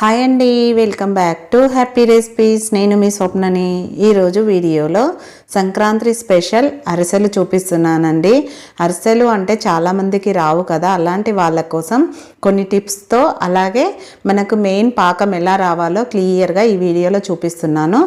Hi అండి welcome back to happy recipes. నేను మీ స్వప్నని ఈరోజు వీడియోలో సంక్రాంతి స్పెషల్ అరిసెలు చూపిస్తున్నానండి. అరిసెలు అంటే చాలామందికి రావు కదా అలాంటి వాళ్ళ కోసం కొన్ని టిప్స్తో అలాగే మనకు మెయిన్ పాకం ఎలా రావాలో క్లియర్గా ఈ వీడియోలో చూపిస్తున్నాను.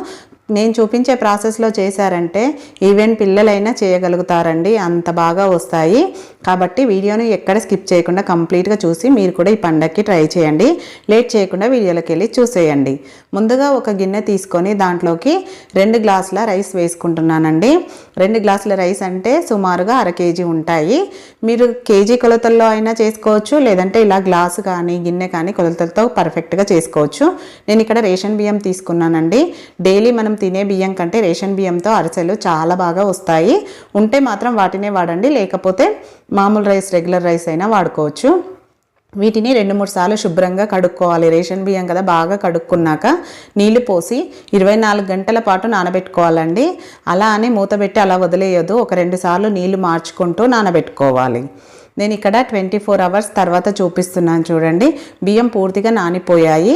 నేను చూపించే ప్రాసెస్లో చేశారంటే ఈవెన్ పిల్లలైనా చేయగలుగుతారండి. అంత బాగా వస్తాయి. కాబట్టి వీడియోను ఎక్కడ స్కిప్ చేయకుండా కంప్లీట్గా చూసి మీరు కూడా ఈ పండగకి ట్రై చేయండి. లేట్ చేయకుండా వీడియోలోకి వెళ్ళి చూసేయండి. ముందుగా ఒక గిన్నె తీసుకొని దాంట్లోకి రెండు గ్లాసుల రైస్ వేసుకుంటున్నానండి. రెండు గ్లాసుల రైస్ అంటే సుమారుగా అర కేజీ ఉంటాయి. మీరు కేజీ కొలతల్లో అయినా చేసుకోవచ్చు లేదంటే ఇలా గ్లాసు కానీ గిన్నె కానీ కొలతలతో పర్ఫెక్ట్గా చేసుకోవచ్చు. నేను ఇక్కడ రేషన్ బియ్యం తీసుకున్నానండి. డైలీ మనం తినే బియ్యం కంటే రేషన్ బియ్యంతో అరిసెలు చాలా బాగా వస్తాయి. ఉంటే మాత్రం వాటినే వాడండి. లేకపోతే మామూలు రైస్ రెగ్యులర్ రైస్ అయినా వాడుకోవచ్చు. వీటిని రెండు మూడు సార్లు శుభ్రంగా కడుక్కోవాలి. రేషన్ బియ్యం కదా బాగా కడుక్కున్నాక నీళ్ళు పోసి ఇరవై నాలుగు గంటల పాటు నానబెట్టుకోవాలండి. అలా అని మూత పెట్టి అలా వదిలేయదు ఒక రెండు సార్లు నీళ్ళు మార్చుకుంటూ నానబెట్టుకోవాలి. నేను ఇక్కడ ట్వంటీ ఫోర్ అవర్స్ తర్వాత చూపిస్తున్నాను చూడండి. బియ్యం పూర్తిగా నానిపోయాయి.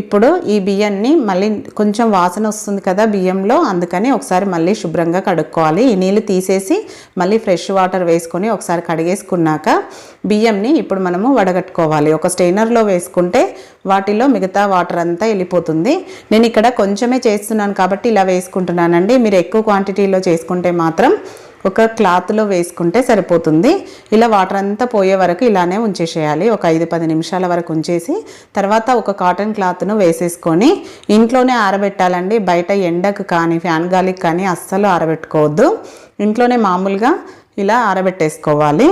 ఇప్పుడు ఈ బియ్యాన్ని మళ్ళీ కొంచెం వాసన వస్తుంది కదా బియ్యంలో అందుకని ఒకసారి మళ్ళీ శుభ్రంగా కడుక్కోవాలి. ఈ నీళ్ళు తీసేసి మళ్ళీ ఫ్రెష్ వాటర్ వేసుకొని ఒకసారి కడిగేసుకున్నాక బియ్యంని ఇప్పుడు మనము వడగట్టుకోవాలి. ఒక స్టెయినర్లో వేసుకుంటే వాటిలో మిగతా వాటర్ అంతా వెళ్ళిపోతుంది. నేను ఇక్కడ కొంచెమే చేస్తున్నాను కాబట్టి ఇలా వేసుకుంటున్నానండి. మీరు ఎక్కువ క్వాంటిటీలో చేసుకుంటే మాత్రం ఒక క్లాత్లో వేసుకుంటే సరిపోతుంది. ఇలా వాటర్ అంతా పోయే వరకు ఇలానే ఉంచేసేయాలి. ఒక ఐదు పది నిమిషాల వరకు ఉంచేసి తర్వాత ఒక కాటన్ క్లాత్ను వేసేసుకొని ఇంట్లోనే ఆరబెట్టాలండి. బయట ఎండకు కానీ ఫ్యాన్ గాలికి కానీ అస్సలు ఆరబెట్టుకోవద్దు. ఇంట్లోనే మామూలుగా ఇలా ఆరబెట్టేసుకోవాలి.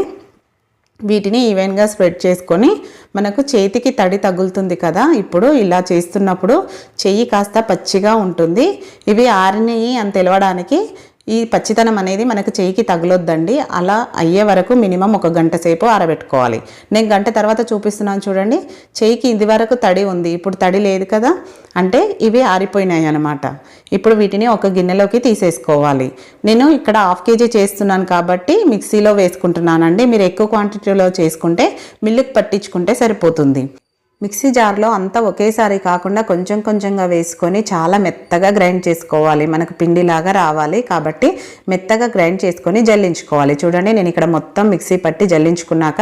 వీటిని ఈవెన్గా స్ప్రెడ్ చేసుకొని మనకు చేతికి తడి తగులుతుంది కదా ఇప్పుడు ఇలా చేస్తున్నప్పుడు చెయ్యి కాస్త పచ్చిగా ఉంటుంది. ఇవి ఆరినవి అని తెలవడానికి ఈ పచ్చితనం అనేది మనకు చేయికి తగలొద్దండి. అలా అయ్యే వరకు మినిమం ఒక గంట సేపు ఆరబెట్టుకోవాలి. నేను గంట తర్వాత చూపిస్తున్నాను చూడండి. చేయికి ఇది వరకు తడి ఉంది. ఇప్పుడు తడి లేదు కదా? అంటే ఇవి ఆరిపోయినాయి అనమాట ఇప్పుడు వీటిని ఒక గిన్నెలోకి తీసేసుకోవాలి. నేను ఇక్కడ హాఫ్ కేజీ చేస్తున్నాను కాబట్టి మిక్సీలో వేసుకుంటున్నానండి. మీరు ఎక్కువ క్వాంటిటీలో చేసుకుంటే మిల్లుకి పట్టించుకుంటే సరిపోతుంది. మిక్సీ జార్లో అంతా ఒకేసారి కాకుండా కొంచెం కొంచెంగా వేసుకొని చాలా మెత్తగా గ్రైండ్ చేసుకోవాలి. మనకు పిండిలాగా రావాలి కాబట్టి మెత్తగా గ్రైండ్ చేసుకొని జల్లించుకోవాలి. చూడండి నేను ఇక్కడ మొత్తం మిక్సీ పట్టి జల్లించుకున్నాక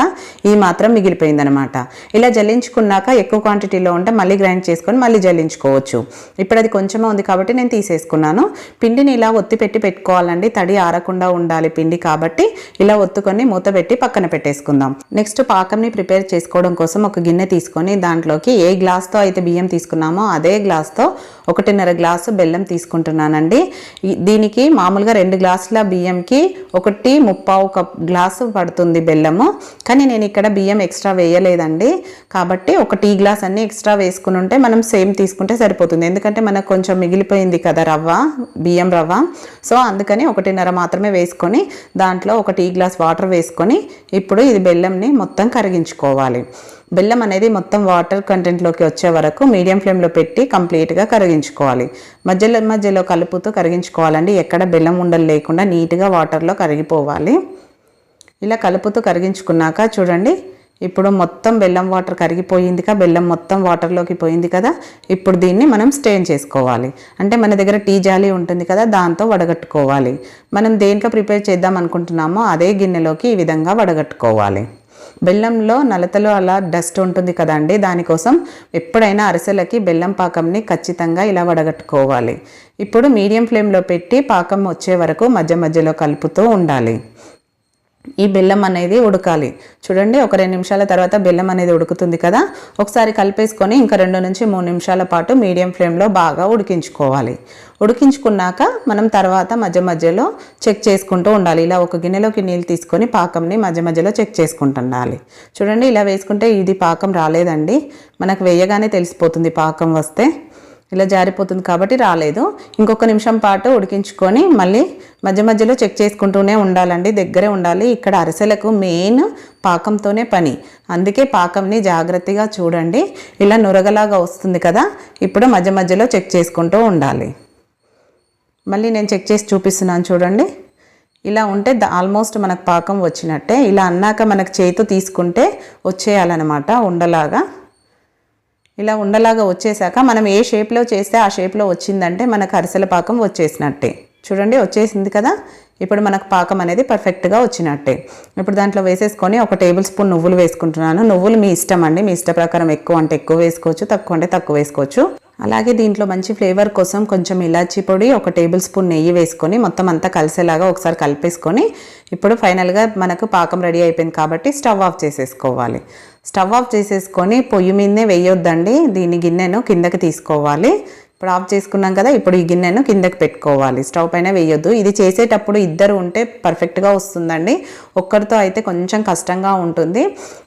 ఈ మాత్రం మిగిలిపోయిందనమాట ఇలా జల్లించుకున్నాక ఎక్కువ క్వాంటిటీలో ఉంటే మళ్ళీ గ్రైండ్ చేసుకొని మళ్ళీ జల్లించుకోవచ్చు. ఇప్పుడు అది కొంచెమే ఉంది కాబట్టి నేను తీసేసుకున్నాను. పిండిని ఇలా ఒత్తి పెట్టి పెట్టుకోవాలండి. తడి ఆరకుండా ఉండాలి పిండి కాబట్టి ఇలా ఒత్తుకొని మూత పెట్టి పక్కన పెట్టేసుకుందాం. నెక్స్ట్ పాకంని ప్రిపేర్ చేసుకోవడం కోసం ఒక గిన్నె తీసుకొని దాంట్లోకి ఏ గ్లాస్తో అయితే బియ్యం తీసుకున్నామో అదే గ్లాస్తో ఒకటిన్నర గ్లాసు బెల్లం తీసుకుంటున్నానండి. దీనికి మామూలుగా రెండు గ్లాసుల బియ్యంకి ఒకటి ముప్పావు కప్ గ్లాసు పడుతుంది బెల్లము. కానీ నేను ఇక్కడ బియ్యం ఎక్స్ట్రా వేయలేదండి. కాబట్టి ఒక టీ గ్లాస్ అన్ని ఎక్స్ట్రా వేసుకుని ఉంటే మనం సేమ్ తీసుకుంటే సరిపోతుంది. ఎందుకంటే మనకు కొంచెం మిగిలిపోయింది కదా రవ్వ బియ్యం రవ్వ. సో అందుకని ఒకటిన్నర మాత్రమే వేసుకొని దాంట్లో ఒక టీ గ్లాస్ వాటర్ వేసుకొని ఇప్పుడు ఇది బెల్లంని మొత్తం కరిగించుకోవాలి. బెల్లం అనేది మొత్తం వాటర్ కంటెంట్లోకి వచ్చే వరకు మీడియం ఫ్లేమ్లో పెట్టి కంప్లీట్గా కరిగించుకోవాలి. మధ్యలో మధ్యలో కలుపుతూ కరిగించుకోవాలండి. ఎక్కడ బెల్లం ఉండలు లేకుండా నీట్గా వాటర్లో కరిగిపోవాలి. ఇలా కలుపుతూ కరిగించుకున్నాక చూడండి ఇప్పుడు మొత్తం బెల్లం వాటర్ కరిగిపోయింది కదా బెల్లం మొత్తం వాటర్లోకి పోయింది కదా ఇప్పుడు దీన్ని మనం స్టెయిన్ చేసుకోవాలి. అంటే మన దగ్గర టీ జాలి ఉంటుంది కదా దాంతో వడగట్టుకోవాలి. మనం దేంట్లో ప్రిపేర్ చేద్దాం అనుకుంటున్నామో అదే గిన్నెలోకి ఈ విధంగా వడగట్టుకోవాలి. బెల్లంలో నలతలో అలా డస్ట్ ఉంటుంది కదండి దానికోసం ఎప్పుడైనా అరిసెలకి బెల్లం పాకంని ఖచ్చితంగా ఇలా వడగట్టుకోవాలి. ఇప్పుడు మీడియం ఫ్లేమ్లో పెట్టి పాకం వచ్చే వరకు మధ్య మధ్యలో కలుపుతూ ఉండాలి. ఈ బెల్లం అనేది ఉడకాలి. చూడండి ఒక రెండు నిమిషాల తర్వాత బెల్లం అనేది ఉడుకుతుంది కదా? ఒకసారి కలిపేసుకొని ఇంకా రెండు నుంచి మూడు నిమిషాల పాటు మీడియం ఫ్లేమ్లో బాగా ఉడికించుకోవాలి. ఉడికించుకున్నాక మనం తర్వాత మధ్య మధ్యలో చెక్ చేసుకుంటూ ఉండాలి. ఇలా ఒక గిన్నెలోకి నీళ్ళు తీసుకొని పాకంని మధ్య మధ్యలో చెక్ చేసుకుంటుండాలి చూడండి ఇలా వేసుకుంటే ఇది పాకం రాలేదండి. మనకు వేయగానే తెలిసిపోతుంది పాకం వస్తే. ఇలా జారిపోతుంది కాబట్టి రాలేదు. ఇంకొక నిమిషం పాటు ఉడికించుకొని మళ్ళీ మధ్య మధ్యలో చెక్ చేసుకుంటూనే ఉండాలండి. దగ్గరే ఉండాలి. ఇక్కడ అరిసెలకు మెయిన్ పాకంతోనే పని. అందుకే పాకంని జాగ్రత్తగా చూడండి. ఇలా నురగలాగా వస్తుంది కదా. ఇప్పుడు మధ్య మధ్యలో చెక్ చేసుకుంటూ ఉండాలి. మళ్ళీ నేను చెక్ చేసి చూపిస్తున్నాను చూడండి. ఇలా ఉంటే ఆల్మోస్ట్ మనకు పాకం వచ్చినట్టే. ఇలా అన్నాక మనకు చేతితో తీసుకుంటే వచ్చేయాలన్నమాట ఉండలాగా. ఇలా ఉండలాగా వచ్చేసాక మనం ఏ షేప్లో చేస్తే ఆ షేప్లో వచ్చిందంటే మనకు అరిసెల పాకం వచ్చేసినట్టే. చూడండి వచ్చేసింది కదా? ఇప్పుడు మనకు పాకం అనేది పర్ఫెక్ట్గా వచ్చినట్టే. ఇప్పుడు దాంట్లో వేసేసుకొని ఒక టేబుల్ స్పూన్ నువ్వులు వేసుకుంటున్నాను. నువ్వులు మీ ఇష్టం అండి. మీ ఇష్ట ప్రకారం ఎక్కువ అంటే ఎక్కువ వేసుకోవచ్చు తక్కువ అంటే తక్కువ వేసుకోవచ్చు. అలాగే దీంట్లో మంచి ఫ్లేవర్ కోసం కొంచెం ఇలాచీ పొడి ఒక టేబుల్ స్పూన్ నెయ్యి వేసుకొని మొత్తం అంతా కలిసేలాగా ఒకసారి కలిపేసుకొని ఇప్పుడు ఫైనల్గా మనకు పాకం రెడీ అయిపోయింది కాబట్టి స్టవ్ ఆఫ్ చేసేసుకోవాలి. స్టవ్ ఆఫ్ చేసేసుకొని పొయ్యి మీదనే వేయొద్దండి. దీని గిన్నెను కిందకి తీసుకోవాలి. ఇప్పుడు ఆఫ్ చేసుకున్నాం కదా ఇప్పుడు ఈ గిన్నెను కిందకి పెట్టుకోవాలి. స్టవ్ పైన వేయొద్దు. ఇది చేసేటప్పుడు ఇద్దరు ఉంటే పర్ఫెక్ట్గా వస్తుందండి. ఒక్కరితో అయితే కొంచెం కష్టంగా ఉంటుంది.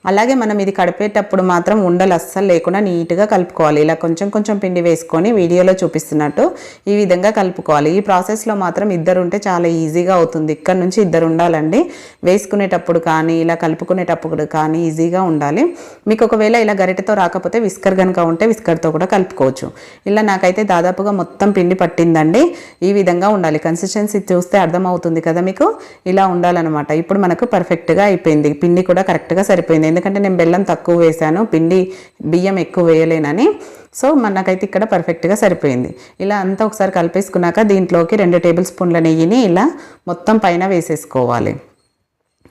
అలాగే మనం ఇది కడిపేటప్పుడు మాత్రం ఉండలు అస్సలు లేకుండా నీట్గా కలుపుకోవాలి. ఇలా కొంచెం కొంచెం పిండి వేసుకొని వీడియోలో చూపిస్తున్నట్టు ఈ విధంగా కలుపుకోవాలి. ఈ ప్రాసెస్లో మాత్రం ఇద్దరు ఉంటే చాలా ఈజీగా అవుతుంది. ఇక్కడ నుంచి ఇద్దరు ఉండాలండి. వేసుకునేటప్పుడు కానీ ఇలా కలుపుకునేటప్పుడు కానీ ఈజీగా ఉండాలి. మీకు ఒకవేళ ఇలా గరిటెతో రాకపోతే విస్కర్ కనుక ఉంటే విస్కర్తో కూడా కలుపుకోవచ్చు. ఇలా నాకైతే దాదాపుగా మొత్తం పిండి పట్టిందండి. ఈ విధంగా ఉండాలి. కన్సిస్టెన్సీ చూస్తే అర్థమవుతుంది కదా మీకు? ఇలా ఉండాలన్నమాట. ఇప్పుడు మనకు పర్ఫెక్ట్గా అయిపోయింది. పిండి కూడా కరెక్ట్గా సరిపోయింది. ఎందుకంటే నేను బెల్లం తక్కువ వేశాను. పిండి బియ్యం ఎక్కువ వేయలేనని. సో మనకైతే ఇక్కడ పర్ఫెక్ట్గా సరిపోయింది. ఇలా అంతా ఒకసారి కలిపేసుకున్నాక దీంట్లోకి రెండు టేబుల్ స్పూన్ల నెయ్యిని ఇలా మొత్తం పైన వేసేసుకోవాలి.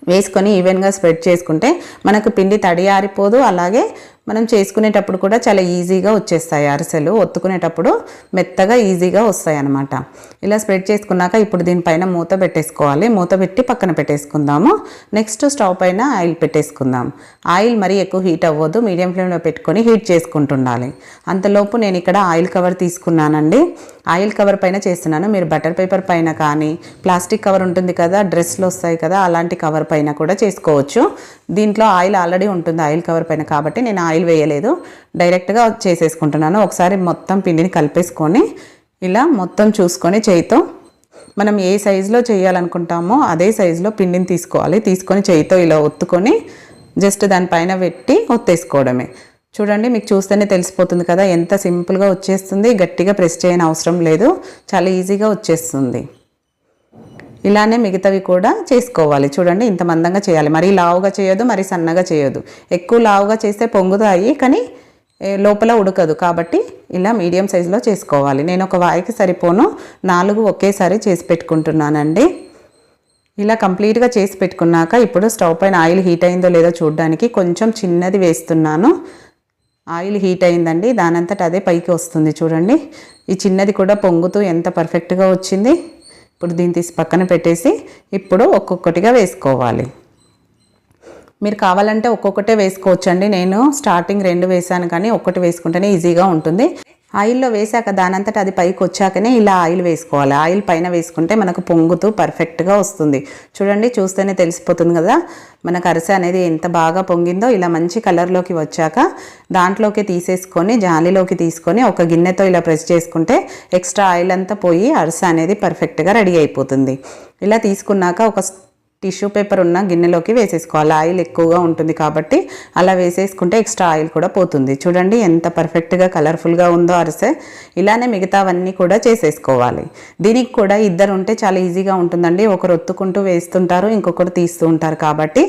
వేసుకొని ఈవెన్గా స్ప్రెడ్ చేసుకుంటే మనకు పిండి తడి ఆరిపోదు. అలాగే మనం చేసుకునేటప్పుడు కూడా చాలా ఈజీగా వచ్చేస్తాయి అరిసెలు. ఒత్తుకునేటప్పుడు మెత్తగా ఈజీగా వస్తాయి అన్నమాట. ఇలా స్ప్రెడ్ చేసుకున్నాక ఇప్పుడు దీనిపైన మూత పెట్టేసుకోవాలి. మూత పెట్టి పక్కన పెట్టేసుకుందాము. నెక్స్ట్ స్టవ్ పైన ఆయిల్ పెట్టేసుకుందాం. ఆయిల్ మరీ ఎక్కువ హీట్ అవ్వద్దు. మీడియం ఫ్లేమ్లో పెట్టుకొని హీట్ చేసుకుంటుండాలి. అంతలోపు నేను ఇక్కడ ఆయిల్ కవర్ తీసుకున్నానండి. ఆయిల్ కవర్ పైన చేస్తున్నాను. మీరు బటర్ పేపర్ పైన కానీ ప్లాస్టిక్ కవర్ ఉంటుంది కదా డ్రెస్లు వస్తాయి కదా అలాంటి కవర్ పైన కూడా చేసుకోవచ్చు. దీంట్లో ఆయిల్ ఆల్రెడీ ఉంటుంది ఆయిల్ కవర్ పైన. కాబట్టి నేను ఆయిల్ వేయలేదు. డైరెక్ట్గా చేసేసుకుంటున్నాను. ఒకసారి మొత్తం పిండిని కలిపేసుకొని ఇలా మొత్తం చూసుకొని చేయితో మనం ఏ సైజులో చేయాలనుకుంటామో అదే సైజులో పిండిని తీసుకోవాలి. తీసుకొని చేయితో ఇలా ఒత్తుకొని జస్ట్ దానిపైన పెట్టి ఒత్తేసుకోవడమే. చూడండి మీకు చూస్తేనే తెలిసిపోతుంది కదా ఎంత సింపుల్గా వచ్చేస్తుంది. గట్టిగా ప్రెస్ చేయని అవసరం లేదు. చాలా ఈజీగా వచ్చేస్తుంది. ఇలానే మిగతావి కూడా చేసుకోవాలి. చూడండి ఇంత మందంగా చేయాలి. మరీ లావుగా చేయొద్దు మరీ సన్నగా చేయొద్దు. ఎక్కువ లావుగా చేస్తే పొంగుతాయి కానీ లోపల ఉడకదు. కాబట్టి ఇలా మీడియం సైజులో చేసుకోవాలి. నేను ఒక వాయికి సరిపోను. నాలుగు ఒకేసారి చేసి పెట్టుకుంటున్నానండి. ఇలా కంప్లీట్గా చేసి పెట్టుకున్నాక ఇప్పుడు స్టవ్ పైన ఆయిల్ హీట్ అయిందో లేదో చూడడానికి కొంచెం చిన్నది వేస్తున్నాను. ఆయిల్ హీట్ అయిందండి. దానంతట అదే పైకి వస్తుంది చూడండి. ఈ చిన్నది కూడా పొంగుతూ ఎంత పర్ఫెక్ట్గా వచ్చింది. ఇప్పుడు దీన్ని తీసి పక్కన పెట్టేసి ఇప్పుడు ఒక్కొక్కటిగా వేసుకోవాలి. మీరు కావాలంటే ఒక్కొక్కటే వేసుకోవచ్చండి. నేను స్టార్టింగ్ రెండు వేసాను కానీ ఒక్కటి వేసుకుంటేనే ఈజీగా ఉంటుంది. ఆయిల్లో వేసాక దానంతట అది పైకి వచ్చాకనే ఇలా ఆయిల్ వేసుకోవాలి. ఆయిల్ పైన వేసుకుంటే మనకు పొంగుతూ పర్ఫెక్ట్గా వస్తుంది. చూడండి చూస్తేనే తెలిసిపోతుంది కదా. మనకు అరిసె అనేది ఎంత బాగా పొంగిందో ఇలా మంచి కలర్లోకి వచ్చాక దాంట్లోకి తీసేసుకొని జాలీలోకి తీసుకొని ఒక గిన్నెతో ఇలా ప్రెస్ చేసుకుంటే ఎక్స్ట్రా ఆయిల్ అంతా పోయి అరిసె అనేది పర్ఫెక్ట్గా రెడీ అయిపోతుంది. ఇలా తీసుకున్నాక ఒక టిష్యూ పేపర్ ఉన్న గిన్నెలోకి వేసేసుకోవాలి. ఆయిల్ ఎక్కువగా ఉంటుంది కాబట్టి అలా వేసేసుకుంటే ఎక్స్ట్రా ఆయిల్ కూడా పోతుంది. చూడండి ఎంత పర్ఫెక్ట్గా కలర్ఫుల్గా ఉందో అరిసె. ఇలానే మిగతావన్నీ కూడా చేసేసుకోవాలి. దీనికి కూడా ఇద్దరు ఉంటే చాలా ఈజీగా ఉంటుందండి. ఒకరు ఒత్తుకుంటూ వేస్తుంటారు ఇంకొకరు తీస్తూ ఉంటారు కాబట్టి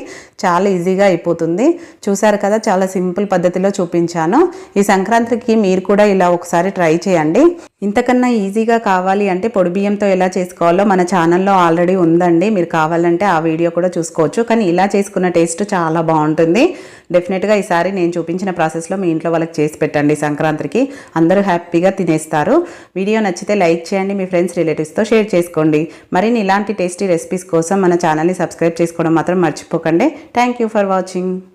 చాలా ఈజీగా అయిపోతుంది. చూసారు కదా చాలా సింపుల్ పద్ధతిలో చూపించాను. ఈ సంక్రాంతికి మీరు కూడా ఇలా ఒకసారి ట్రై చేయండి. ఇంతకన్నా ఈజీగా కావాలి అంటే పొడి బియ్యంతో ఎలా చేసుకోవాలో మన ఛానల్లో ఆల్రెడీ ఉందండి. మీరు కావాలంటే ఆ వీడియో కూడా చూసుకోవచ్చు. కానీ ఇలా చేసుకున్న టేస్ట్ చాలా బాగుంటుంది. డెఫినెట్గా ఈసారి నేను చూపించిన ప్రాసెస్లో మీ ఇంట్లో వాళ్ళకి చేసి పెట్టండి సంక్రాంతికి. అందరూ హ్యాపీగా తినేస్తారు. వీడియో నచ్చితే లైక్ చేయండి మీ ఫ్రెండ్స్ రిలేటివ్స్తో షేర్ చేసుకోండి. మరిన్ని ఇలాంటి టేస్టీ రెసిపీస్ కోసం మన ఛానల్ని సబ్స్క్రైబ్ చేసుకోవడం మాత్రం మర్చిపోకండి. Thank you for watching